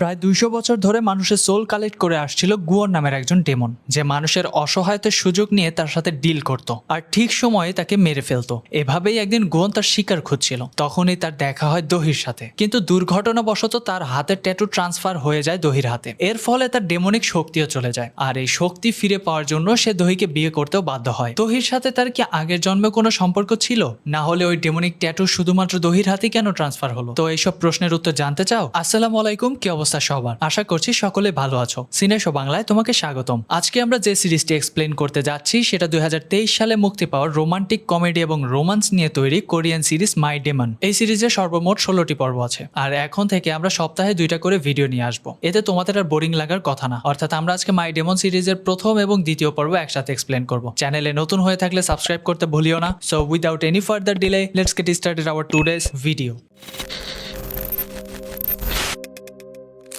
প্রায় দুইশো বছর ধরে মানুষের সোল কালেক্ট করে আসছিল গুয়ন নামের একজন ডেমন যে মানুষের অসহায়তার সুযোগ নিয়ে তার সাথে ডিল করত, আর ঠিক সময়ে তাকে মেরে ফেলতো। এভাবেই একদিন গুয়ন তার শিকার খুঁজছিল। তখনই তার দেখা হয় দহির সাথে। কিন্তু দুর্ঘটনাবশত তার হাতের ট্যাটু ট্রান্সফার হয়ে যায় দহির হাতে। এর ফলে তার ডেমনিক শক্তিও চলে যায়, আর এই শক্তি ফিরে পাওয়ার জন্য সে দহিকে বিয়ে করতেও বাধ্য হয়। দহির সাথে তার কি আগের জন্মে কোনো সম্পর্ক ছিল? না হলে ওই ডেমনিক ট্যাটু শুধুমাত্র দহির হাতে কেন ট্রান্সফার হলো? তো এইসব প্রশ্নের উত্তর জানতে চাও? আসসালামু আলাইকুম, কি অবস্থা? সবার। আশা করছি সকলে ভালো আছো। সিনেশো বাংলায় তোমাকে স্বাগতম। আজকে আমরা যে সিরিজটি এক্সপ্লেন করতে যাচ্ছি, সেটা দুই হাজার তেইশ সালে মুক্তি পাওয়া রোমান্টিক কমেডি এবং রোমান্স নিয়ে তৈরি কোরিয়ান সিরিজ মাই ডেমন এই সিরিজে সর্বমোট ষোলোটি পর্ব আছে। আর এখন থেকে আমরা সপ্তাহে দুইটা করে ভিডিও নিয়ে আসব। এতে তোমাদের আর বোরিং লাগার কথা না। অর্থাৎ আমরা আজকে মাই ডেমন সিরিজের প্রথম এবং দ্বিতীয় পর্ব একসাথে এক্সপ্লেন করব। চ্যানেলে নতুন হয়ে থাকলে সাবস্ক্রাইব করতে ভুলিও না। So without any further delay let's get started our today's video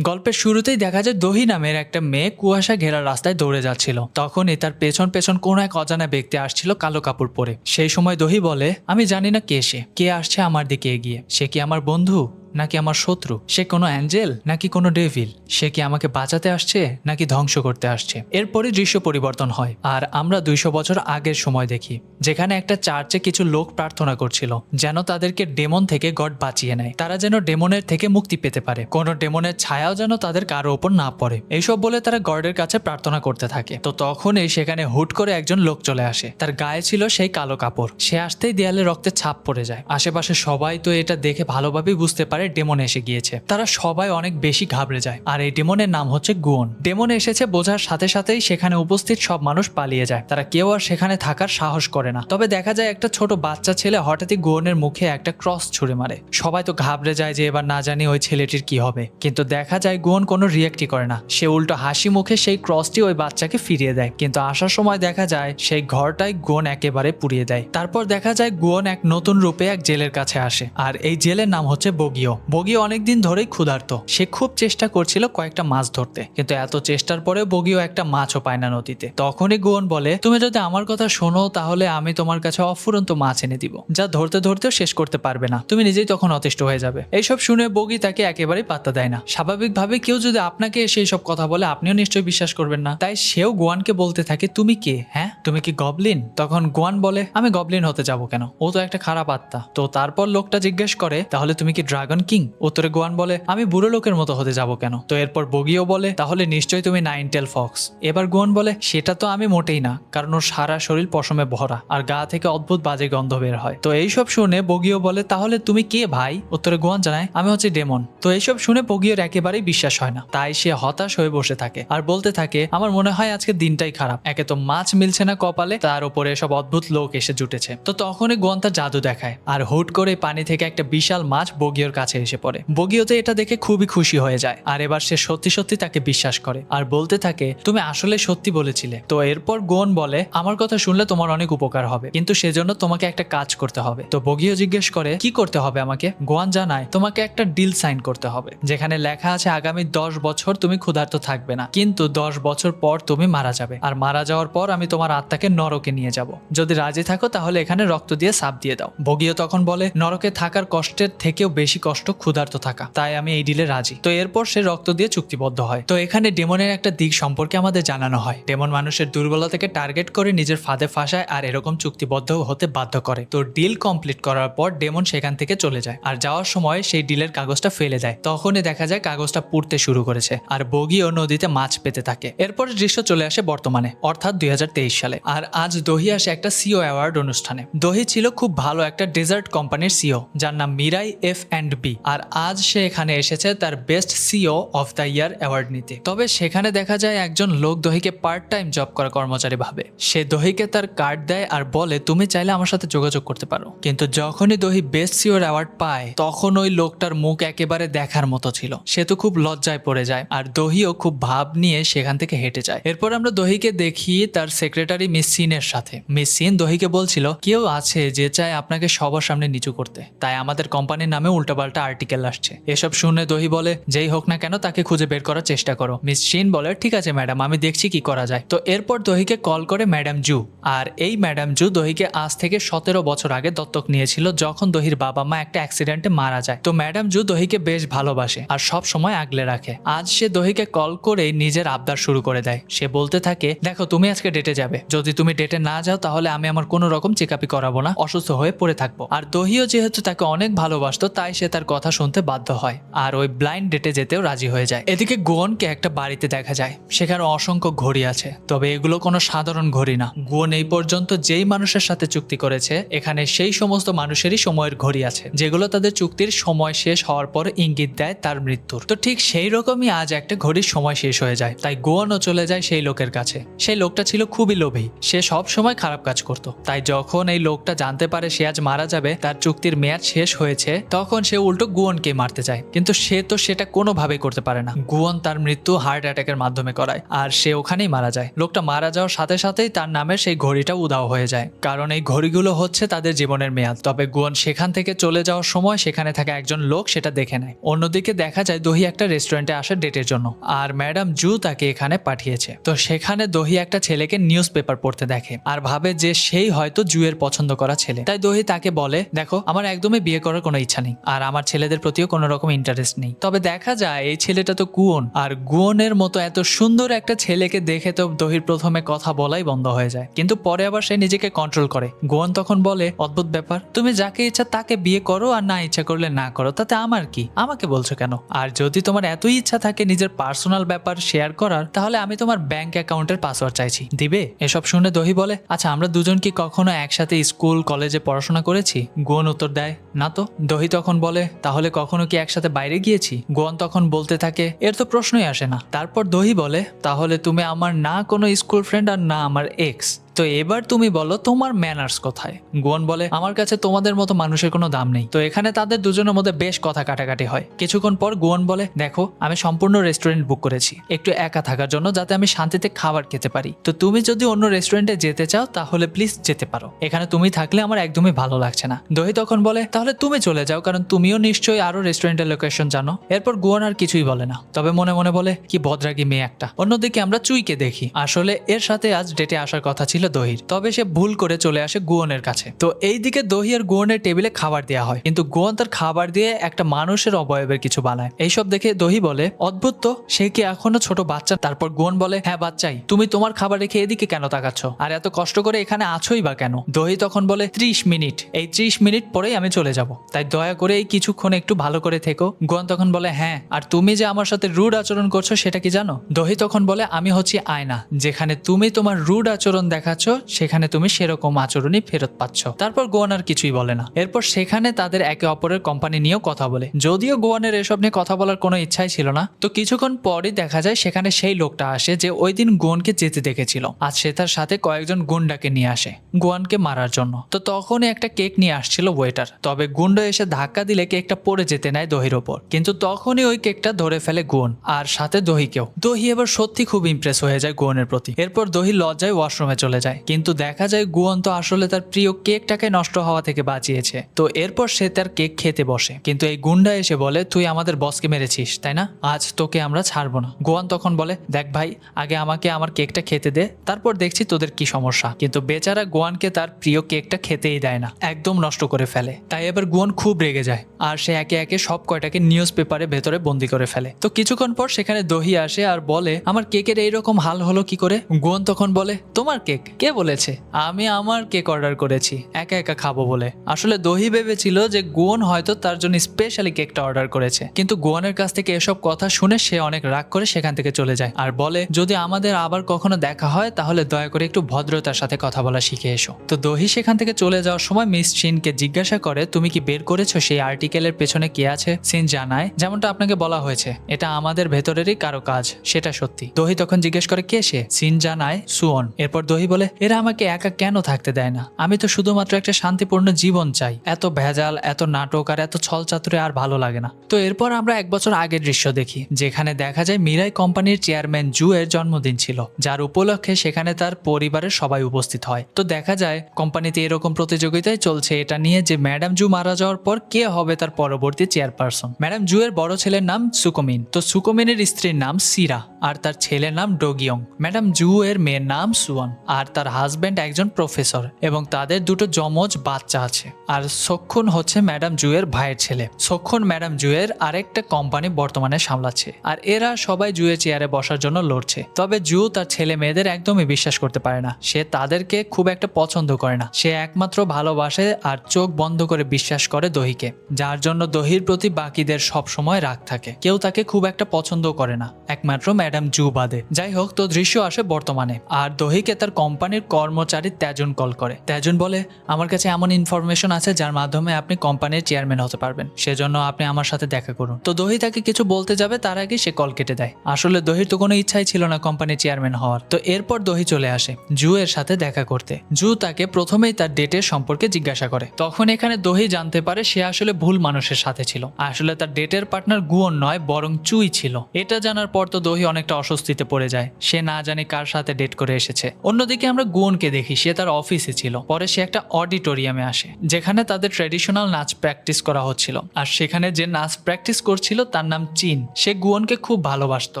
গল্পের শুরুতেই দেখা যায় দহি নামের একটা মেয়ে কুয়াশা ঘেরা রাস্তায় দৌড়ে যাচ্ছিল। তখন এ তার পেছন পেছন কোনো এক অজানা ব্যক্তি আসছিল কালো কাপড় পরে। সেই সময় দহি বলে, আমি জানি না কে সে। কে আসছে আমার দিকে এগিয়ে? সে কি আমার বন্ধু? নাকি আমার শত্রু? সে কোনো অ্যাঞ্জেল নাকি কোনো ডেভিল? সে কি আমাকে বাঁচাতে আসছে নাকি ধ্বংস করতে আসছে? এরপরে দৃশ্য পরিবর্তন হয় আর আমরা দুইশো বছর আগের সময় দেখি, যেখানে একটা চার্চে কিছু লোক প্রার্থনা করছিল, যেন তাদেরকে ডেমন থেকে গড বাঁচিয়ে নেয়। তারা যেন ডেমনের থেকে মুক্তি পেতে পারে। কোনো ডেমনের ছায়াও যেন তাদের কারও ওপর না পড়ে। এইসব বলে তারা গডের কাছে প্রার্থনা করতে থাকে। তো তখনই সেখানে হুট করে একজন লোক চলে আসে। তার গায়ে ছিল সেই কালো কাপড়। সে আসতেই দেয়ালে রক্তের ছাপ পড়ে যায়। আশেপাশে সবাই তো এটা দেখে ভালোভাবেই বুঝতে পারে ডেমন এসে গিয়েছে। তারা সবাই অনেক বেশি ঘাবড়ে যায়। আর এই ডেমনের নাম হচ্ছে গুয়ন। ডেমন এসেছে বোঝার সাথে সাথেই সেখানে উপস্থিত সব মানুষ পালিয়ে যায়। তারা কেউ আর সেখানে থাকার সাহস করে না। তবে দেখা যায় একটা ছোট বাচ্চা ছেলে হঠাৎই গুয়নের মুখে একটা ক্রস ছুড়ে মারে। সবাই তো ঘাবড়ে যায় যে এবার না জানি ওই ছেলেটির কি হবে। কিন্তু দেখা যায় গুয়ন কোনো রিয়াক্টই করে না। সে উল্টো হাসি মুখে সেই ক্রসটি ওই বাচ্চাকে ফিরিয়ে দেয়। কিন্তু আসার সময় দেখা যায় সেই ঘরটাই গুয়ন একেবারে পুড়িয়ে দেয়। তারপর দেখা যায় গুয়ন এক নতুন রূপে এক জেলের কাছে আসে। আর এই জেলের নাম হচ্ছে বগিও। বগিও। অনেকদিন ধরেই ক্ষুধার্ত। সে খুব চেষ্টা করছিল কয়েকটা মাছ ধরতে। কিন্তু এত চেষ্টার পরেও বগিও একটা মাছও পায় না নদীতে। তখনই গুয়ন বলে, তুমি যদি আমার কথা শোনো, তাহলে আমি তোমার কাছে অফুরন্ত মাছ এনে দিব। যা ধরতে ধরতেও শেষ করতে পারবে না। তুমি নিজেই তখন অতিষ্ঠ হয়ে যাবে। এইসব শুনে বগি তাকে একেবারেই পাত্তা দেয় না। স্বাভাবিকভাবে কেউ যদি আপনাকে সেই সব কথা বলে, আপনিও নিশ্চয়ই বিশ্বাস করবেন না। তাই সেও গোয়ানকে বলতে থাকে, তুমি কে? হ্যাঁ? তুমি কি গবলিন? তখন গোয়ান বলে, আমি গবলিন হতে যাব কেন? ও তো একটা খারাপ আত্মা। তো তারপর লোকটা জিজ্ঞেস করে, তাহলে তুমি কি ড্রাগন কিং উত্তরে গোয়ান বলে, আমি বুড়ো লোকের মতো হতে যাব কেন? তো এরপর বগিও বলে, তাহলে নিশ্চয়ই তুমি নাইন টেল ফক্স এবার গোয়ান বলে, সেটা তো আমি মোটেই না, কারণ ওর সারা শরীর পশমে ভরা, আর গা থেকে অদ্ভুত বাজে গন্ধ বের হয়। তো এইসব শুনে বগিও বলে, তাহলে তুমি কে ভাই? উত্তরে গোয়ান জানায়, আমি হচ্ছে ডেমন তো এইসব শুনে বগিওর একেবারেই বিশ্বাস হয় না, তাই সে হতাশ হয়ে বসে থাকে, আর বলতে থাকে, আমার মনে হয় আজকে দিনটাই খারাপ, একে তো মাছ মিলছে না কপালে, তার উপরে সব অদ্ভুত লোক এসে জুটেছে। তো তখনই গোয়ান তার জাদু দেখায়, আর হুট করে পানি থেকে একটা বিশাল মাছ বগিওর কাছে এসে পড়ে। বগিওতে এটা দেখে খুবই খুশি হয়ে যায়। আর এবার সে সত্যি সত্যি তাকে বিশ্বাস করে আর বলতে থাকে, তুমি আসলে সত্যি বলেছিলে। তো এরপর গোন বলে, আমার কথা শুনলে তোমার অনেক উপকার হবে, কিন্তু সেজন্য তোমাকে একটা কাজ করতে হবে। তো বগিও জিজ্ঞেস করে, কি করতে হবে আমাকে? গোয়ান জানায়, তোমাকে একটা ডিল সাইন করতে হবে, যেখানে লেখা আছে, আগামী দশ বছর তুমি ক্ষুধার্ত থাকবে না, কিন্তু দশ বছর পর তুমি মারা যাবে, আর মারা যাওয়ার পর আমি তোমার আত্মাকে নরকে নিয়ে যাব। যদি রাজি থাকো, তাহলে এখানে রক্ত দিয়ে সাপ দিয়ে দাও। বগিও তখন বলে, নরকে থাকার কষ্টের থেকেও বেশি কষ্ট ক্ষুধার্ত থাকা। তাই আমি এই ডিলে রাজি। তো এরপর সে রক্ত দিয়ে চুক্তিবদ্ধ হয়। তো এখানে ডেমনের একটা দিক সম্পর্কে আমাদের জানানো হয়। ডেমন মানুষের দুর্বলতাকে টার্গেট করে নিজের ফাঁদে ফাঁসায় আর এরকম চুক্তিবদ্ধ হতে বাধ্য করে। তো ডিল কমপ্লিট করার পর ডেমন সেখান থেকে চলে যায়। আর যাওয়ার সময় সেই ডিলের কাগজটা ফেলে দেয়। তখনই দেখা যায় কাগজটা পুড়তে শুরু করেছে আর বগিও নদীতে মাছ পেতে থাকে। এরপর দৃশ্য চলে আসে বর্তমানে, অর্থাৎ দুই হাজার তেইশ সালে। আর আজ দহি আসে একটা সিও অ্যাওয়ার্ড অনুষ্ঠানে। দহি ছিল খুব ভালো একটা ডেজার্ট কোম্পানির সিও, যার নাম মিরাই এফ অ্যান্ড বি। আর আজ সে এখানে এসেছে তার best CEO of the year award নিতে। তবে সেখানে দেখা যায় একজন লোক দহিকে পার্ট টাইম জব করা কর্মচারী ভাবে। সে দহিকে তার কার্ড দেয় আর বলে, তুমি চাইলে আমার সাথে যোগাযোগ করতে পারো। কিন্তু যখনই দহি বেস্ট সিওর অ্যাওয়ার্ড পায়, তখন ওই লোকটার মুখ একেবারে দেখার মতো ছিল। সে তো খুব লজ্জায় পড়ে যায়, আর দহিও খুব ভাব নিয়ে সেখান থেকে হেঁটে যায়। এরপর আমরা দহিকে দেখি তার সেক্রেটারি মিস সিনের সাথে। মিস সিন দহিকে বলছিল, কেউ আছে যে চায় আপনাকে সবার সামনে নিচু করতে। তাই আমাদের কোম্পানির নামে উল্টাপাল্টা উল্টাপাল্টা আর্টিকেল আসছে। এসব শুনে দহি বলে, যেই হোক না কেন তাকে খুঁজে বের করার চেষ্টা করো। মিস শিন বলে, ঠিক আছে ম্যাডাম আমি দেখছি কি করা যায়। তো এরপর দহিকে কল করে ম্যাডাম জু। আর এই ম্যাডাম জু দহিকে আজ থেকে সতেরো বছর আগে দত্তক নিয়েছিল যখন দহির বাবা মা একটা অ্যাক্সিডেন্টে মারা যায়। তো ম্যাডাম জু দহিকে বেশ ভালোবাসে আর সব সময় আগলে রাখে। আজ সে দহিকে কল করেই নিজের আবদার শুরু করে দেয়। সে বলতে থাকে, দেখো, তুমি আজকে ডেটে যাবে। যদি তুমি ডেটে না যাও, তাহলে আমি আমার কোনো রকম চেক আপই করাবো না। অসুস্থ হয়ে পড়ে থাকব। আর দহিও যেহেতু তাকে অনেক ভালোবাসতো, তাই সে তার কথা শুনতে বাধ্য হয় আর ওই ব্লাইন্ড ডেটে যেতেও রাজি হয়ে যায়। এদিকে গুয়নকে একটা বাড়িতে দেখা যায়। সেখানে অসংখ্য ঘড়ি আছে। তবে এগুলো কোনো সাধারণ ঘড়ি না। গুয়ন এই পর্যন্ত যেই মানুষের সাথে চুক্তি করেছে, এখানে সেই সমস্ত মানুষেরই সময়ের ঘড়ি আছে, যেগুলো তাদের চুক্তির সময় শেষ হওয়ার পর ইঙ্গিত দেয় তার মৃত্যুর। তো ঠিক সেই রকমই আজ একটা ঘড়ির সময় শেষ হয়ে যায়। তাই গোয়ানও চলে যায় সেই লোকের কাছে। সেই লোকটা ছিল খুবই লোভী। সে সব সময় খারাপ কাজ করত। তাই যখন এই লোকটা জানতে পারে সে আজ মারা যাবে, তার চুক্তির মেয়াদ শেষ হয়েছে, তখন সে উল্টো গুয়নকে মারতে চায়। কিন্তু সে তো সেটা কোনোভাবে করতে পারে না। গুয়ন তার মৃত্যু হার্ট অ্যাটাকের মাধ্যমে করায়, আর সে ওখানেই মারা যায়। লোকটা মারা যাওয়ার সাথে সাথেই তার নামে সেই ঘড়িটা উদাও হয়ে যায়। কারণ এই ঘড়িগুলো হচ্ছে তাদের জীবনের মেয়াদ। তবে গুয়ন সেখান থেকে চলে যাওয়ার সময় সেখানে থাকা একজন লোক সেটা দেখে নেয়। অন্যদিকে দেখা যায় দহি একটা রেস্টুরেন্টে আসে ডেটের জন্য, আর ম্যাডাম জু তাকে এখানে পাঠিয়েছে। তো সেখানে দহি একটা ছেলেকে নিউজ পেপার পড়তে দেখে, আর ভাবে যে সেই হয়তো জুয়ের পছন্দ করা ছেলে। তাই দহি তাকে বলে, দেখো, আমার একদমই বিয়ে করার কোনো ইচ্ছা নেই, আর আমার ছেলেদের প্রতিও কোনো রকম ইন্টারেস্ট নেই। তবে দেখা যায়, এই ছেলেটা তো গুয়ন, আর গুয়নের মতো এত সুন্দর একটা ছেলেকে দেখে তো দহির প্রথমে কথা বলাই বন্ধ হয়ে যায়। কিন্তু পরে আবার সে নিজেকে কন্ট্রোল করে। গুয়ন তখন বলে, অদ্ভুত ব্যাপার, তুমি যাকে ইচ্ছা তাকে বিয়ে করো আর না ইচ্ছা করলে না করো, তাতে আমার কি? আমাকে বলছো কেন? আর যদি তোমার এতই ইচ্ছা থাকে নিজের পার্সোনাল ব্যাপার শেয়ার করার, তাহলে আমি তোমার ব্যাংক অ্যাকাউন্টের পাসওয়ার্ড চাইছি। দিবে? এসব শুনে দহি বলে আচ্ছা আমরা দুজন কি কখনো একসাথে স্কুল, কলেজে পড়াশোনা করেছি? গোয়ন উত্তর দেয় না তো, দহি তখন বলে, তাহলে কখনো কি একসাথে বাইরে গিয়েছি? গোয়ান তখন বলতে থাকে, এর তো প্রশ্নই আসে না। তারপর দহি বলে, তাহলে তুমি আমার না কোনো স্কুল ফ্রেন্ড আর না আমার এক্স। তো এবার তুমি বলো, তোমার ম্যানার্স কোথায়? গোয়ন বলে, আমার কাছে তোমাদের মতো মানুষের কোনো দাম নেই। তো এখানে তাদের দুজনের মধ্যে বেশ কথা কাটাকাটি হয়। কিছুক্ষণ পর গোয়ন বলে, দেখো, আমি সম্পূর্ণ রেস্টুরেন্ট বুক করেছি। একটু একা থাকার জন্য যাতে আমি শান্তিতে খাবার খেতে পারি। তো তুমি যদি অন্য রেস্টুরেন্টে যেতে চাও, তাহলে প্লিজ যেতে পারো। এখানে তুমি থাকলে আমার একদমই ভালো লাগছে না। দহি তখন বলে, তাহলে তুমি চলে যাও, কারণ তুমিও নিশ্চয়ই আরও রেস্টুরেন্টের লোকেশন জানো। এরপর গোয়ান আর কিছুই বলে না। তবে মনে মনে বলে, কি বদরাগী মেয়ে একটা। অন্যদিকে আমরা চুইকে দেখি। আসলে এর সাথে আজ ডেটে আসার কথা ছিল দহির। তবে সে ভুল করে চলে আসে গুয়নের কাছে। তো এই দিকে দহি আর গুয়নের টেবিলে খাবার দেওয়া হয়। কিন্তু গুয়ন তার খাবার দিয়ে একটা মানুষের অবয়বের কিছু বানায়। এইসব দেখে দহি বলে, অদ্ভুত তো, সে কি এখনও ছোট বাচ্চা? তারপর গুয়ন বলে হ্যাঁ বাচ্চাই, তুমি তোমার খাবার রেখে এদিকে কেন তাকাচ্ছ? আর এত কষ্ট করে এখানে আছোই বা কেন? দহি তখন বলে, ত্রিশ মিনিট, এই ত্রিশ মিনিট পরেই আমি চলে যাব। তাই দয়া করে এই কিছুক্ষণ একটু ভালো করে থেকো। গুয়ন তখন বলে হ্যাঁ আর তুমি যে আমার সাথে রুড আচরণ করছ সেটা কি জানো? দহি তখন বলে, আমি হচ্ছি আয়না, যেখানে তুমি তোমার রুড আচরণ দেখাচ্ছ, সেখানে তুমি সেরকম আচরণই ফেরত পাচ্ছ। তারপর গোয়ান আর কিছুই বলে না। এরপর সেখানে তাদের একে অপরের কোম্পানি নিয়েও কথা বলে। যদিও গোয়ানের এসব নিয়ে কথা বলার কোনো ইচ্ছাই ছিল না, তো কিছুক্ষণ পরই দেখা যায় সেখানে সেই লোকটা আসে যে ওই দিন গোয়ানকে যেতে দেখেছিল। আজ সে তার সাথে কয়েকজন গুন্ডাকে নিয়ে আসে, গোয়ানকে মারার জন্য। তো তখনই একটা কেক নিয়ে আসছিল ওয়েটার তবে গুন্ডা এসে ধাক্কা দিলে কেকটা পড়ে যেতে নেয় দহির ওপর। কিন্তু তখনই ওই কেকটা ধরে ফেলে গুণ আর সাথে দহিকেও। দহি এবার সত্যি খুব ইমপ্রেস হয়ে যায় গুয়নের প্রতি। এরপর দহি লজ্জায় ওয়াশরুমে চলে যায়। কিন্তু দেখা যায় গুয়ন তো আসলে তার প্রিয় কেকটাকে নষ্ট হওয়া থেকে বাঁচিয়েছে। তো এরপর সে তার কেক খেতে বসে। কিন্তু এই গুন্ডা এসে বলে, তুই আমাদের বসকে মেরেছিস, তাই না? আজ তোকে আমরা ছাড়বো না। গোয়ান তখন বলে, দেখ ভাই, আগে আমাকে আমার কেকটা খেতে দে, তারপর দেখছি তোদের কি সমস্যা। কিন্তু বেচারা গোয়ানকে তার প্রিয় কেকটা খেতেই দেয় না, একদম নষ্ট করে ফেলে। তাই এবার গোয়ান খুব রেগে যায়, আর সে একে একে সব কয়টাকে নিউজ পেপারে ভেতরে বন্দি করে ফেলে। তো কিছুক্ষণ পর সেখানে দহি আসে আর বলে, আমার কেকের এইরকম হাল হলো কি করে? গোয়ান তখন বলে, তোমার কেক কে বলেছে? আমি আমার কেক অর্ডার করেছি, একা একা খাব বলে। আসলে দহি ভেবেছিল যে গোয়ন হয়তো তার জন্য স্পেশালি কেকটা অর্ডার করেছে। কিন্তু গোয়ানের কাছ থেকে এসব কথা শুনে সে অনেক রাগ করে সেখান থেকে চলে যায় আর বলে, যদি আমাদের আবার কখনো দেখা হয়, তাহলে দয়া করে একটু ভদ্রতার সাথে কথা বলা শিখে এসো। তো দহি সেখান থেকে চলে যাওয়ার সময় মিস চিনকে জিজ্ঞাসা করে, তুমি কি বের করেছ সেই আর্টিকেলের পেছনে কে আছে? সিন জানায়, যেমনটা আপনাকে বলা হয়েছে, এটা আমাদের ভেতরেরই কারও কাজ, সেটা সত্যি। দহি তখন জিজ্ঞেস করে, কে সে? সিন জানায়, সুয়ন। এরপর দহি বলে বলে, এরা আমাকে একা কেন থাকতে দেয় না? আমি তো শুধুমাত্র একটা শান্তিপূর্ণ জীবন চাই। এত ভেজাল, এত নাটক আর এত ছলচাতুরে আর ভালো লাগে না। তো এরপর আমরা এক বছর আগের দৃশ্য দেখি, যেখানে দেখা যায় মিরাই কোম্পানির চেয়ারম্যান জু এর জন্মদিন ছিল, যার উপলক্ষে সেখানে তার পরিবারের সবাই উপস্থিত হয়। তো দেখা যায়, কোম্পানিতে এরকম প্রতিযোগিতায় চলছে এটা নিয়ে যে ম্যাডাম জু মারা যাওয়ার পর কে হবে তার পরবর্তী চেয়ারপারসন। ম্যাডাম জু এর বড় ছেলের নাম সুকমিন। তো সুকমিনের স্ত্রীর নাম সিরা, আর তার ছেলের নাম ডোগিয়ং। ম্যাডাম জু এর মেয়ের নাম সুয়ান আর তার হাজবেন্ড একজন প্রফেসর এবং তাদের দুটো যমজ বাচ্চা আছে। আর সক্ষণ হচ্ছে ম্যাডাম জু এর ভাইয়ের ছেলে। সক্ষণ ম্যাডাম জু এর আরেকটা কোম্পানি বর্তমানে সামলাচ্ছে। আর এরা সবাই জুয়ে চেয়ারে বসার জন্য লড়ছে। তবে জু তার ছেলে মেয়েদের একদমই বিশ্বাস করতে পারে না। সে তাদেরকে খুব একটা পছন্দ করে না। সে একমাত্র ভালোবাসে আর চোখ বন্ধ করে বিশ্বাস করে দহিকে, যার জন্য দহির প্রতি বাকিদের সব সময় রাগ থাকে। কেউ তাকে খুব একটা পছন্দ করে না। একমাত্র ম্যাডাম জু বাদে। যাই হোক, তো দৃশ্য আসে বর্তমানে। আর দহিকে তার কোম্পানির কর্মচারী তেজন কল করে। তেজন বলে, আমার কাছে এমন ইনফরমেশন আছে যার মাধ্যমে আপনি কোম্পানির চেয়ারম্যান হতে পারবেন। সেজন্য আপনি আমার সাথে দেখা করুন। তো দহি তাকে কিছু বলতে যাবে, তার আগে সে কল কেটে দেয়। আসলে দহির তো কোনো ইচ্ছাই ছিল না কোম্পানির চেয়ারম্যান হওয়ার। তো এরপর দহি চলে আসে জু এর সাথে দেখা করতে। জু তাকে প্রথমেই তার ডেটের সম্পর্কে জিজ্ঞাসা করে। তখন এখানে দহি জানতে পারে সে আসলে ভুল মানুষের সাথে ছিল। আসলে তার ডেটের পার্টনার গুয়ন নয়, বরং চুই ছিল। এটা জানার পর তো দহি অনেকটা অস্বস্তিতে পড়ে যায়। সে না জানে কার সাথে ডেট করে এসেছে। অন্যদিকে আমরা গুয়নকে দেখি, সে তার অফিসে ছিল। পরে সে একটা অডিটোরিয়ামে আসে, যেখানে তাদের ট্রেডিশনাল নাচ প্র্যাকটিস করা হচ্ছিল। আর সেখানে যে নাচ প্র্যাকটিস করছিল, তার নাম চিন। সে গুয়নকে খুব ভালোবাসতো।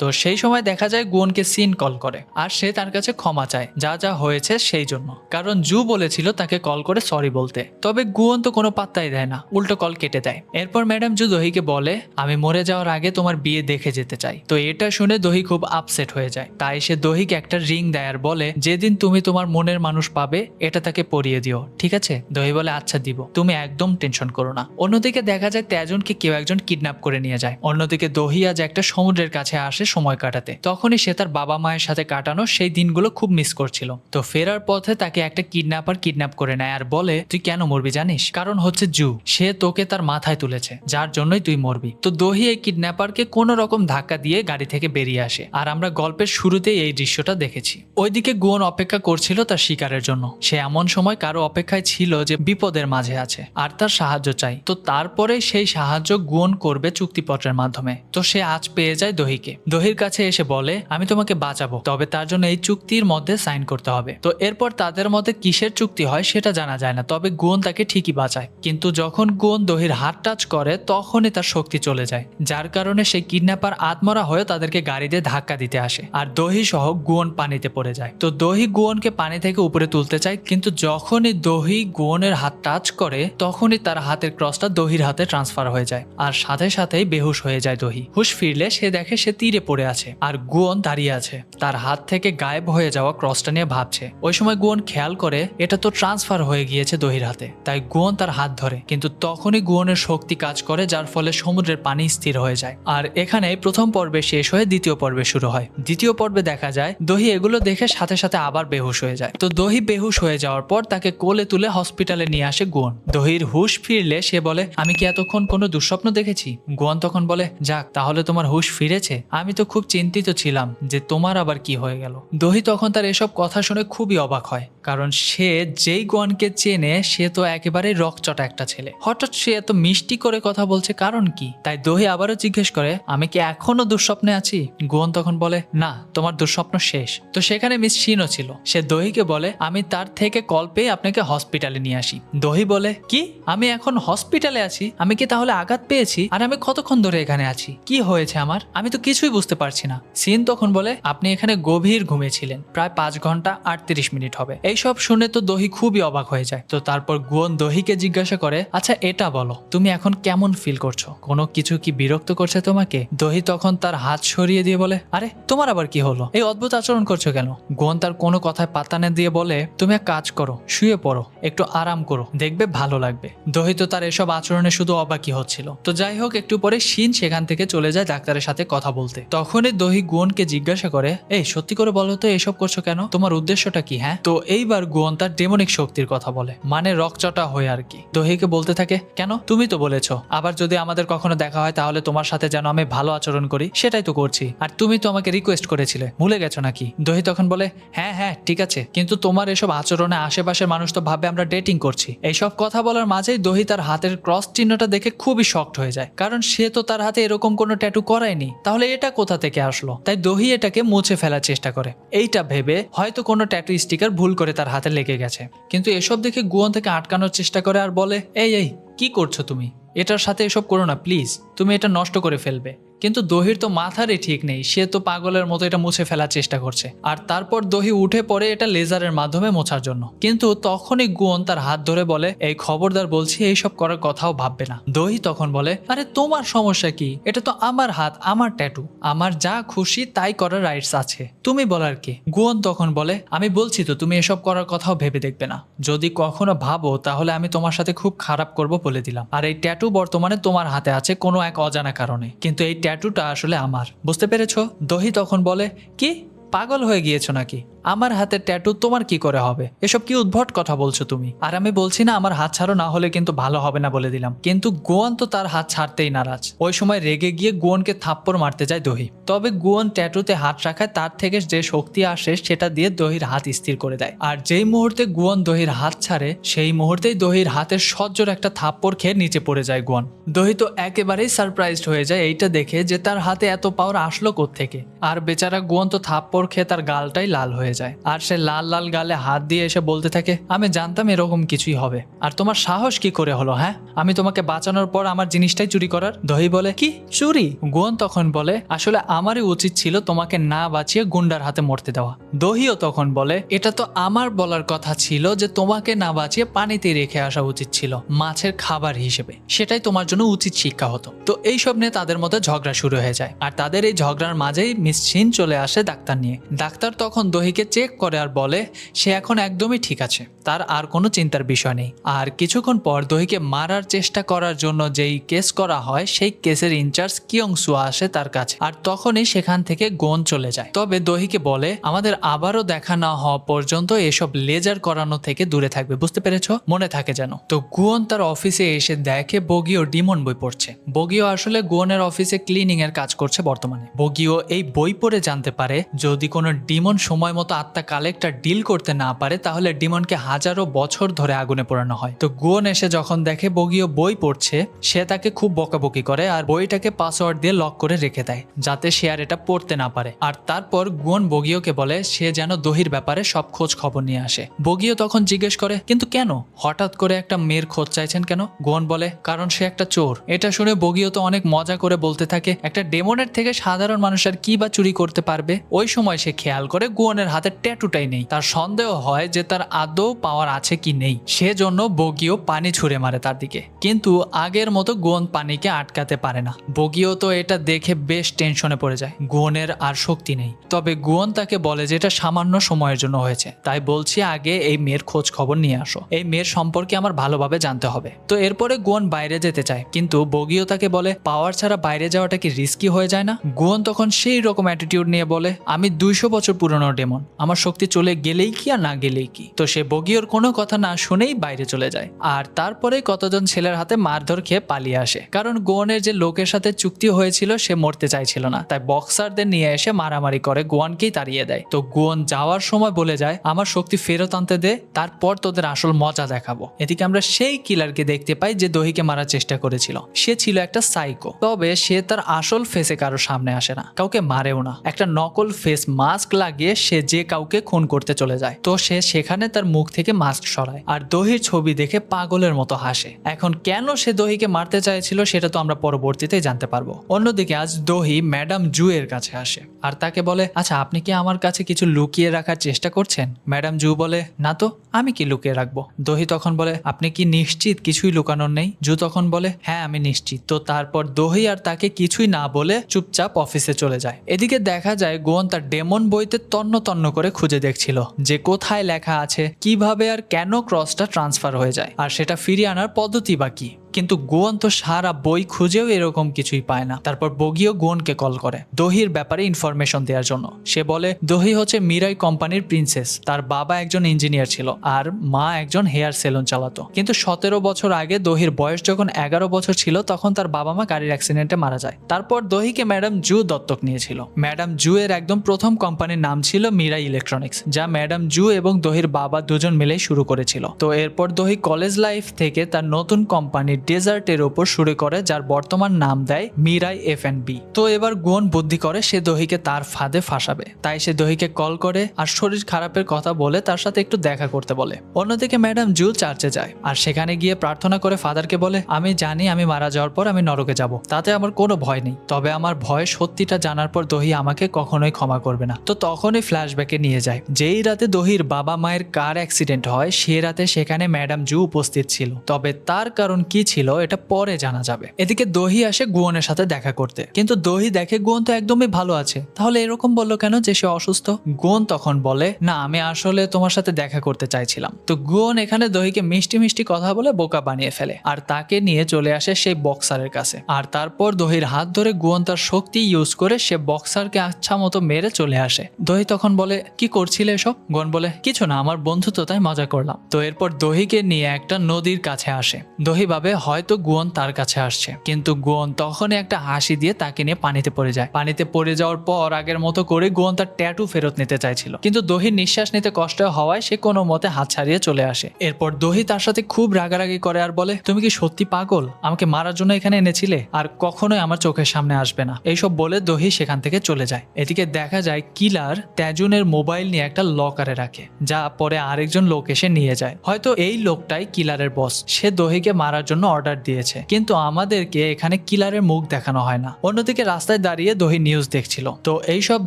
তো সেই সময় দেখা যায় গুয়নকে সিন কল করে, আর সে তার কাছে ক্ষমা চায়, যা যা হয়েছে সেই জন্য। কারণ জু বলেছিল তাকে কল করে সরি বলতে। তবে গুয়ন তো কোনো পাত্তাই দেয় না, উল্টো কল কেটে দেয়। এরপর ম্যাডাম জু দহিকে বলে, আমি মরে যাওয়ার আগে তোমার বিয়ে দেখে যেতে চাই। তো এটা শুনে দহি খুব আপসেট হয়ে যায়। তাই সে দহিকে একটা রিং দেয় আর বলে, যেদিন তুমি তোমার মনের মানুষ পাবে, এটা তাকে পরিয়ে দিও, ঠিক আছে? দহি বলে আচ্ছা দিব। তুমি একদম টেনশন করো না। অন্যদিকে দেখা যায় তেজনকে কেউ একজন কিডন্যাপ করে নিয়ে যায়। অন্যদিকে দহি আজ একটা সমুদ্রের কাছে আসে সময় কাটাতে। তখনই সে তার বাবা মায়ের সাথে কাটানো সেই দিনগুলো খুব মিস করছিল। তো ফেরার পথে তাকে একটা কিডন্যাপার কিডন্যাপ করে নেয় আর বলে, তুই কেন মরবি জানিস? কারণ হচ্ছে জু। সে তোকে তার মাথায় তুলেছে, যার জন্যই তুই মরবি। তো দহি এই কিডন্যাপারকে কোনো রকম ধাক্কা দিয়ে গাড়ি থেকে বেরিয়ে আসে। আর আমরা গল্পের শুরুতেই এই দৃশ্যটা দেখেছি। ওইদিকে গুয়ন অপেক্ষা করছিল তার শিকারের জন্য। সে এমন সময় কারও অপেক্ষায় ছিল যে বিপদের মাঝে আছে, আর তার সাহায্য চাই। তো তারপরে সেই সাহায্য গুয়ন করবে চুক্তিপত্রের মাধ্যমে। তো সে আজ পেয়ে যায় দহিকে। দহির কাছে এসে বলে, আমি তোমাকে বাঁচাবো, তবে তার জন্য এই চুক্তির মধ্যে সাইন করতে হবে। তো এরপর তাদের মধ্যে কিসের চুক্তি হয় সেটা জানা যায় না, তবে গুয়ন তাকে ঠিকই বাঁচায়। কিন্তু যখন গুণ দহির হাত টাচ করে, তখনই তার শক্তি চলে যায়। যার কারণে সেই কিডন্যাপার আত্মরা হয়ে তাদেরকে গাড়ি দিয়ে ধাক্কা দিতে আসে। আর দহি সহ গুয়ন পানিতে পড়ে যায়। তো দহি গুয়নকে পানি থেকে উপরে তুলতে চায়, কিন্তু যখনই দহি গুয়নের হাত টাচ করে, তখনই তার হাতের ক্রসটা দহির হাতে ট্রান্সফার হয়ে যায়, আর সাথে সাথেই বেহুশ হয়ে যায় দহি। হুশ ফিরলে সে দেখে সে তীরে পড়ে আছে, আর গুয়ন দাঁড়িয়ে আছে। তার হাত থেকে গায়েব হয়ে যাওয়া ক্রসটা নিয়ে ভাবছে। ওই সময় গুয়ন খেয়াল করে, এটা তো ট্রান্সফার হয়ে গিয়েছে দহির হাতে, তাই গুয়ন তার হাত ধরে, কিন্তু তখনই গুয়নের শক্তি কাজ করে, যার ফলে সমুদ্রের পানি স্থির হয়ে যায়। আর এখানে প্রথম পর্বে শেষ হয়ে দ্বিতীয় পর্বে শুরু হয়। দ্বিতীয় পর্বে দেখা যায়, দহি এগুলো দেখে সাথে সাথে আবার বেহুশ হয়ে যায়। তো দহি বেহুশ হয়ে যাওয়ার পর তাকে কোলে তুলে হসপিটালে নিয়ে আসে গুয়ন। দহির হুশ ফিরলে সে বলে, আমি কি এতক্ষণ কোনো দুঃস্বপ্ন দেখেছি? গুয়ন তখন বলে, যাক, তাহলে তোমার হুশ ফিরেছে। আমি তো খুব চিন্তিত ছিলাম যে তোমার আবার কি হয়ে গেল। দহি তখন তার এসব কথা শুনে খুবই অবাক হয়, কারণ সে যেই গোয়ানকে চেনে, সে তো একেবারে রকচটা একটা ছেলে। হঠাৎ সে এত মিষ্টি করে কথা বলছে কারণ কি? তাই দহি আবারও জিজ্ঞেস করে, আমি কি এখনও দুঃস্বপ্নে আছি? গোয়ান তখন বলে, না, তোমার দুঃস্বপ্ন শেষ। তো সেখানে মিস শিনও ছিল। সে দহিকে বলে, আমি তার থেকে কল পেয়ে আপনাকে হসপিটালে নিয়ে আসি। দহি বলে, কি? আমি এখন হসপিটালে আছি? আমি কি তাহলে আঘাত পেয়েছি? আর আমি কতক্ষণ ধরে এখানে আছি? কি হয়েছে আমার? আমি তো কিছুই বুঝতে পারছি না। সিন তখন বলে, আপনি এখানে গভীর ঘুমিয়েছিলেন। প্রায় পাঁচ ঘণ্টা আটত্রিশ মিনিট হবে। এইসব শুনে তো দহি খুবই অবাক হয়ে যায়। তো তারপর গুয়ন দহিকে জিজ্ঞাসা করে আচ্ছা এটা বলো, তুমি এখন কেমন ফিল করছ? কোনো কিছু কি বিরক্ত করছে তোমাকে? দহি তখন তার হাত সরিয়ে দিয়ে বলে, আরে, তোমার আবার কি হলো? এই অদ্ভুত আচরণ করছ কেন? গুয়ন তার কোনো কথায় পাত্তা না দিয়ে বলে, তুমি এক কাজ করো, শুয়ে পড়ো, একটু আরাম করো, দেখবে ভালো লাগবে। দহি তো তার এসব আচরণে শুধু অবাকই হচ্ছিল। তো যাই হোক, একটু পরে শিন সেখান থেকে চলে যায় ডাক্তারের সাথে কথা বলতে। তখনই দহি গুয়নকে জিজ্ঞাসা করে, এই, সত্যি করে বলো তো এসব করছ কেন? তোমার উদ্দেশ্যটা কি হ্যাঁ? তো এইবার গুয়ন তার ডেমনিক শক্তির কথা বলে মানে রকচটা হয়ে আর কি। দহিকে বলতে থাকে, কেন? তুমি তো বলেছ। আবার যদি আমাদের কখনো দেখা হয়, তাহলে তোমার সাথে যেন আমি ভালো আচরণ করি, সেটাই তো করছি। আর তুমি তো আমাকে রিকোয়েস্ট করেছিলে, ভুলে গেছো নাকি? দহি তখন বলে হ্যাঁ হ্যাঁ ঠিক আছে। কিন্তু তোমার এসব আচরণে আশেপাশের মানুষ তো ভাবে আমরা ডেটিং করছি। এইসব কথা বলার মাঝেই দহি তার হাতের ক্রস চিহ্নটা দেখে খুবই শক্ট হয়ে যায়। কারণ সে তো তার হাতে এরকম কোনো ট্যাটু করায়নি। তাহলে এটা কোথা থেকে আসলো? তাই দহি এটাকে মুছে ফেলার চেষ্টা করে। এইটা ভেবে হয়তো কোনো ট্যাটু স্টিকার ভুল করে তার হাতে লেগে গেছে। কিন্তু এসব দেখে গুয়ন থেকে আটকানোর চেষ্টা করে আর বলে, এই এই, কি করছ তুমি? এটার সাথে এসব করো না প্লিজ তুমি এটা নষ্ট করে ফেলবে। কিন্তু দহির তো মাথারই ঠিক নেই, সে তো পাগলের মতো এটা মুছে ফেলার চেষ্টা করছে। আর তারপর দহি উঠে পড়ে এটা লেজারের মাধ্যমে মোছার জন্য। কিন্তু তখনই গুয়ন তার হাত ধরে বলে, এই খবরদার বলছি, এইসব করার কথাও ভাববে না। দহি তখন বলে, আরে তোমার সমস্যা কি? এটা তো আমার হাত, আমার ট্যাটু। আমার যা খুশি তাই করার রাইটস আছে। তুমি বলার কি? গুয়ন তখন বলে, আমি বলছি তো, তুমি এসব করার কথাও ভেবে দেখবে না। যদি কখনো ভাবো, তাহলে আমি তোমার সাথে খুব খারাপ করব বলে দিলাম। আর এই ট্যাটু বর্তমানে তোমার হাতে আছে কোনো এক অজানা কারণে। কিন্তু এই ট্যাটুটা আসলে আমার। বুঝতে পেরেছ? দহি তখন বলে কি? পাগল হয়ে গিয়েছো নাকি? আমার হাতের ট্যাটু তোমার কি করে হবে? এসব কি উদ্ভট কথা বলছো তুমি? আর আমি বলছি না, আমার হাত ছাড়ো, না হলে কিন্তু ভালো হবে না বলে দিলাম। কিন্তু গোয়ান তো তার হাত ছাড়তেই নারাজ। ওই সময় রেগে গিয়ে গোয়ানকে থাপ্পড় মারতে যায় দহি। তবে গোয়ান ট্যাটুতে হাত রাখায়, তার থেকে যে শক্তি আসে, সেটা দিয়ে দহির হাত স্থির করে দেয়। আর যেই মুহূর্তে গোয়ান দহির হাত ছাড়ে, সেই মুহূর্তেই দহির হাতের সজ্জর একটা থাপ্পড় খেয়ে নিচে পড়ে যায় গোয়ান। দহি তো একেবারেই সারপ্রাইজড হয়ে যায় এইটা দেখে যে তার হাতে এত পাওয়ার আসলো থেকে আর বেচারা গোয়ান তো থাপ্পড় খেয়ে তার গালটাই লাল হয়ে যায়। আর সে লাল লাল গালে হাত দিয়ে এসে বলতে থাকে, আমি জানতাম এরকম কিছুই হবে। আর তোমার সাহস কি করে হলো হ্যাঁ? আমি তোমাকে বাঁচানোর পর আমার জিনিসটাই চুরি করার? দহি বলে, কি? চুরি? গোয়ন তখন বলে, আসলে আমারই উচিত ছিল তোমাকে না বাঁচিয়ে গুন্ডার হাতে মরতে দেওয়া। দহিও তখন বলে, এটা তো আমার বলার কথা ছিল যে তোমাকে না বাঁচিয়ে পানিতে রেখে আসা উচিত ছিল, মাছের খাবার হিসেবে। সেটাই তোমার জন্য উচিত শিক্ষা হতো। তো এই সব নিয়ে তাদের মধ্যে ঝগড়া শুরু হয়ে যায়। আর তাদের এই ঝগড়ার মাঝেই মিস চলে আসে ডাক্তার নিয়ে। ডাক্তার তখন দহিকে চেক করে আর বলে, সে এখন একদমই ঠিক আছে, তার আর কোনো চিন্তার বিষয় নেই। আর কিছুক্ষণ পর দহিকে মারার চেষ্টা করার জন্য যেই কেস করা হয়, সেই কেসের ইনচার্জ কিয়ং সুয়া আসে তার কাছে, আর তখনই সেখান থেকে গোন চলে যায়। তবে দহিকে বলে, আমাদের আবারও দেখা না হওয়া পর্যন্ত এসব লেজার করানো থেকে দূরে থাকবে, বুঝতে পেরেছ? মনে থাকে যেন। তো গুয়ন তার অফিসে এসে দেখে বগিও ডিমন বই পড়ছে। বগিও আসলে গুয়নের অফিসে ক্লিনিং এর কাজ করছে বর্তমানে। বগিও এই বই পড়ে জানতে পারে, যদি কোনো ডিমন সময় মতো আত্মা কালেক্টর ডিল করতে না পারে, তাহলে ডিমনকে হাজারো বছর ধরে আগুনে পোড়ানো হয়। তো গুয়ন এসে যখন দেখে বগিও বই পড়ছে, সে তাকে খুব বকাবকি করে আর বইটাকে পাসওয়ার্ড দিয়ে লক করে রেখে দেয়, যাতে সে আর এটা পড়তে না পারে। আর তারপর গুয়ন বগিওকে বলে, সে যেন দহির ব্যাপারে সব খোঁজ খবর নিয়ে আসে। বগিও তখন জিজ্ঞেস করে, কিন্তু কেন? হঠাৎ করে একটা মেয়ের খোঁজ চাইছেন কেন? গুয়ন বলে, কারণ সে একটা চোর। এটা শুনে বগিও তো অনেক মজা করে বলতে থাকে, একটা ডেমনের থেকে সাধারণ মানুষ আর কি বা চুরি করতে পারবে? ওই সময় সে খেয়াল করে গুয়নের হাতে ট্যাটুটাই নেই। তার সন্দেহ হয় যে তার আদৌ পাওয়ার আছে কি নেই। সেজন্য বগিও পানি ছুঁড়ে মারে তার দিকে। কিন্তু আগের মতো গোন পানিকে আটকাতে পারে না। বগিও তো এটা দেখে বেশ টেনশনে পড়ে যায়। গুয়নের আর শক্তি নেই। তবে গুয়ন তাকে বলে যে এটা সামান্য সময়ের জন্য হয়েছে। তাই বলছি আগে এই মেয়ের খোঁজ খবর নিয়ে আসো। এই মেয়ের সম্পর্কে আমার ভালোভাবে জানতে হবে। তো এরপরে গুয়ন বাইরে যেতে চায়। কিন্তু বগিও তাকে বলে, পাওয়ার ছাড়া বাইরে যাওয়াটা কি রিস্কি হয়ে যায় না? গুয়ন তখন সেই রকম অ্যাটিটিউড নিয়ে বলে, আমি দুইশো বছর পুরনো ডেমন। আমার শক্তি চলে গেলেই কি আর না গেলেই কি? তো সে বগিওর কোনো কথা না শুনেই বাইরে চলে যায়। আর তারপরে কতজন ছেলের হাতে মারধর খেয়ে পালিয়ে আসে। কারণ গোয়ানের যে লোকের সাথে চুক্তি হয়েছিল, সে মরতে চাইছিল না। তাই বক্সারদের নিয়ে এসে মারামারি করে গোয়ানকেই তাড়িয়ে দেয়। তো গোয়ান যাওয়ার সময় বলে যায়, আমার শক্তি ফেরত আনতে দে, তারপর তোদের আসল মজা দেখাবো। এদিকে আমরা সেই কিলারকে দেখতে পাই যে দহিকে মারার চেষ্টা করেছিল। সে ছিল একটা সাইকো। তবে সে তার আসল ফেসে কারও সামনে আসে না। কাউকে মারেও না। একটা নকল ফেস মাস্ক লাগিয়ে সে যে কাউকে খুন করতে চলে যায়। তো সে সেখানে তার মুখ থেকে মাস্ক সরায় আর দহির ছবি দেখে পাগলের মতো হাসে। এখন কেন সে দহিকে মারতে চাইছিল সেটা তো আমরা পরবর্তীতে জানতে পারব। অন্যদিকে আজ দহি ম্যাডাম জু এর কাছে আসে আর তাকে বলে আচ্ছা আপনি কি আমার কাছে কিছু লুকিয়ে রাখার চেষ্টা করছেন? ম্যাডাম জু বলে, না তো, আমি কি লুকিয়ে রাখব? দহি তখন বলে, আপনি কি নিশ্চিত কিছুই লুকানোর নেই? জু তখন বলে হ্যাঁ আমি নিশ্চিত। তো তারপর দহি আর তাকে কিছুই না বলে চুপচাপ অফিসে চলে যায়। এদিকে দেখা যায় গোয়ন তার ডেমন বইতে তন্ন তন্ন করে খুঁজে দেখছিল যে কোথায় লেখা আছে, কীভাবে আর কেন ক্রসটা ট্রান্সফার হয়ে যায়, আর সেটা ফিরিয়ে আনার পদ্ধতি বা কি। কিন্তু গোয়ন তো সারা বই খুঁজেও এরকম কিছুই পায় না। তারপর বগিও গোয়নকে কল করে, দহির ব্যাপারে ইনফরমেশন দেওয়ার জন্য। সে বলে, দহি হচ্ছে মিরাই কোম্পানির প্রিন্সেস তার বাবা একজন ইঞ্জিনিয়ার ছিল আর মা একজন হেয়ার সেলুন চালাতো। কিন্তু সতেরো বছর আগে দহির বয়স যখন এগারো বছর ছিল, তখন তার বাবা মা গাড়ির অ্যাক্সিডেন্টে মারা যায়। তারপর দহিকে ম্যাডাম জু দত্তক নিয়েছিল। ম্যাডাম জু এর একদম প্রথম কোম্পানির নাম ছিল মিরাই ইলেকট্রনিক্স যা ম্যাডাম জু এবং দহির বাবা দুজন মিলেই শুরু করেছিল। তো এরপর দহি কলেজ লাইফ থেকে তার নতুন কোম্পানি ডেজার্টের ওপর শুরু করে, যার বর্তমান নাম দেয় মিরাই এফ বি তো এবার গুয়ন বুদ্ধি করে সে দহিকে তার ফাঁদে ফাঁসাবে। তাই সে দহিকে কল করে আর শরীর খারাপের কথা বলে তার সাথে একটু দেখা করতে বলে। অন্যদিকে ম্যাডাম জু চার্চে যায় আর সেখানে গিয়ে প্রার্থনা করে ফাদারকে বলে, আমি জানি আমি মারা যাওয়ার পর আমি নরকে যাব। তাতে আমার কোনো ভয় নেই। তবে আমার ভয় সত্যিটা জানার পর দহি আমাকে কখনোই ক্ষমা করবে না। তো তখনই ফ্ল্যাশব্যাকে নিয়ে যায়। যেই রাতে দহির বাবা মায়ের কার অ্যাক্সিডেন্ট হয়, সে রাতে সেখানে ম্যাডাম জু উপস্থিত ছিল। তবে তার কারণ কি ছিল এটা পরে জানা যাবে। এদিকে দহি আসে গুয়নের সাথে দেখা করতে। কিন্তু দহি দেখে গুয়ন তো একদমই ভালো আছে। তাহলে এরকম বলল কেন যে সে অসুস্থ? গুয়ন তখন বলে, না, আমি আসলে তোমার সাথে দেখা করতে চাইছিলাম। তো গুয়ন এখানে দহিকে মিষ্টি মিষ্টি কথা বলে বোকা বানিয়ে ফেলে। আর তাকে নিয়ে চলে আসে সেই বক্সারের কাছে। আর তারপর দহির হাত ধরে গুয়ন তার শক্তি ইউজ করে সে বক্সারকে আচ্ছা মতো মেরে চলে আসে। দহি তখন বলে, কি করছিলে এসব? গুয়ন বলে, কিছু না, আমার বন্ধু তো তাই মজা করলাম। তো এরপর দহিকে নিয়ে একটা নদীর কাছে আসে। দহি ভাবে হয়তো গুয়ন তার কাছে আসছে। কিন্তু গুয়ন তখনই একটা হাসি দিয়ে তাকে নিয়ে পানিতে পড়ে যায়। পানিতে পড়ে যাওয়ার পর আগের মতো করে গুয়ন তার ট্যাটু ফেরত নিতে চাইছিল। কিন্তু দহির নিঃশ্বাস নিতে কষ্ট হওয়ায় সে কোনো মতে হাত ছাড়িয়ে চলে আসে। এরপর দহি তার সাথে খুব রাগারাগি করে আর বলে, তুমি কি সত্যি পাগল? আমাকে মারার জন্য এখানে এনেছিলে? আর কখনোই আমার চোখের সামনে আসবে না। এইসব বলে দহি সেখান থেকে চলে যায়। এদিকে দেখা যায় কিলার তেজুনের মোবাইল নিয়ে একটা লকারে রাখে, যা পরে আরেকজন লোক এসে নিয়ে যায়। হয়তো এই লোকটাই কিলারের বস। সে দহিকে মারার জন্য অর্ডার দিয়েছে। কিন্তু আমাদেরকে এখানে কিলারের মুখ দেখানো হয় না। অন্যদিকে রাস্তায় দাঁড়িয়ে দহি নিউজ দেখছিল। তো এইসব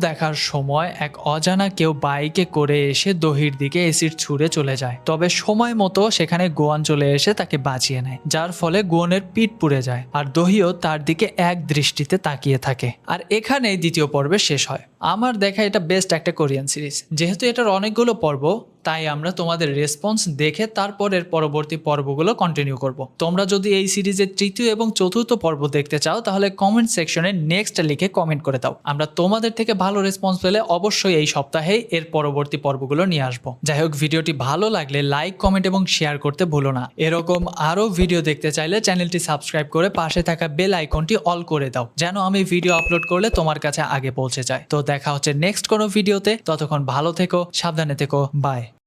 দেখার সময় এক অজানা কেউ বাইকে করে এসে দহির দিকে এসিড ছুঁড়ে চলে যায়। তবে সময় মতো সেখানে গোয়ান চলে এসে তাকে বাঁচিয়ে নেয়। যার ফলে গোয়ানের পিঠ পুড়ে যায় আর দহিও তার দিকে এক দৃষ্টিতে তাকিয়ে থাকে। আর এখানেই দ্বিতীয় পর্বে শেষ হয়। আমার দেখা এটা বেস্ট একটা কোরিয়ান সিরিজ যেহেতু এটার অনেকগুলো পর্ব তাই আমরা তোমাদের রেসপন্স দেখে তারপরের পরবর্তী পর্বগুলো কন্টিনিউ করব। তোমরা যদি এই সিরিজের তৃতীয় এবং চতুর্থ পর্ব দেখতে চাও, তাহলে কমেন্ট সেকশনে নেক্সট লিখে কমেন্ট করে দাও। আমরা তোমাদের থেকে ভালো রেসপন্স পেলে অবশ্যই এই সপ্তাহেই এর পরবর্তী পর্বগুলো নিয়ে আসব। যাই হোক, ভিডিওটি ভালো লাগলে লাইক কমেন্ট এবং শেয়ার করতে ভুলো না। এরকম আরও ভিডিও দেখতে চাইলে চ্যানেলটি সাবস্ক্রাইব করে পাশে থাকা বেল আইকনটি অল করে দাও, যেন আমি ভিডিও আপলোড করলে তোমার কাছে আগে পৌঁছে যায়। তো দেখা হচ্ছে নেক্সট কোনো ভিডিওতে ততক্ষণ ভালো থেকো, সাবধানে থেকো বাই